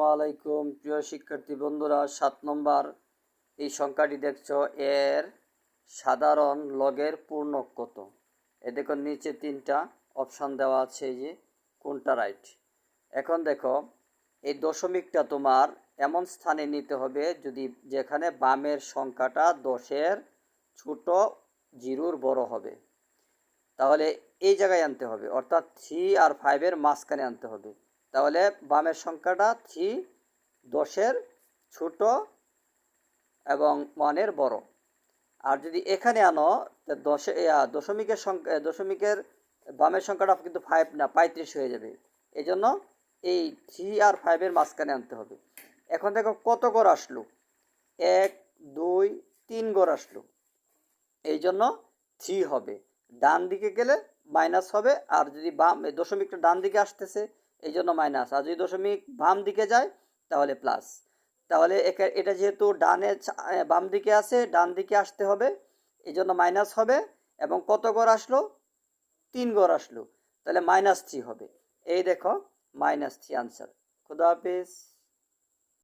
আসসালামু আলাইকুম। প্রিয় শিক্ষার্থী বন্ধুরা, সাত নম্বর, এই সংখ্যাটি দেখছ, এর সাধারণ লগের পূর্ণ কত এ দেখো, নিচে তিনটা অপশান দেওয়া আছে যে কোনটা রাইট। এখন দেখো, এই দশমিকটা তোমার এমন স্থানে নিতে হবে, যদি যেখানে বামের সংখ্যাটা দশের ছোট জিরোর বড় হবে। তাহলে এই জায়গায় আনতে হবে, অর্থাৎ থ্রি আর ফাইভের মাঝখানে আনতে হবে। তাহলে বামের সংখ্যাটা থ্রি দশের ছোট এবং ওয়ানের বড়। আর যদি এখানে আনো দশে দশমিকের সংখ্যা দশমিকের বামের সংখ্যাটা কিন্তু ফাইভ না, পঁয়ত্রিশ হয়ে যাবে। এই জন্য এই থ্রি আর ফাইভের মাঝখানে আনতে হবে। এখন দেখো কত গড় আসলো? এক, দুই, তিন গড় আসলো। এই জন্য থ্রি হবে। ডান দিকে গেলে মাইনাস হবে, আর যদি বাম দশমিকটা ডান দিকে আসতেছে এই জন্য মাইনাস। আর যদি দশমিক বাম দিকে যায়, তাহলে প্লাস তাহলে এটা যেহেতু ডানে বাম দিকে আছে, ডান দিকে আসতে হবে এই জন্য মাইনাস হবে, এবং কত গড় আসলো? তিন গড় আসলো। তাহলে মাইনাস থ্রি হবে। এই দেখো, মাইনাস থ্রি আনসার খুদা হাফিজ।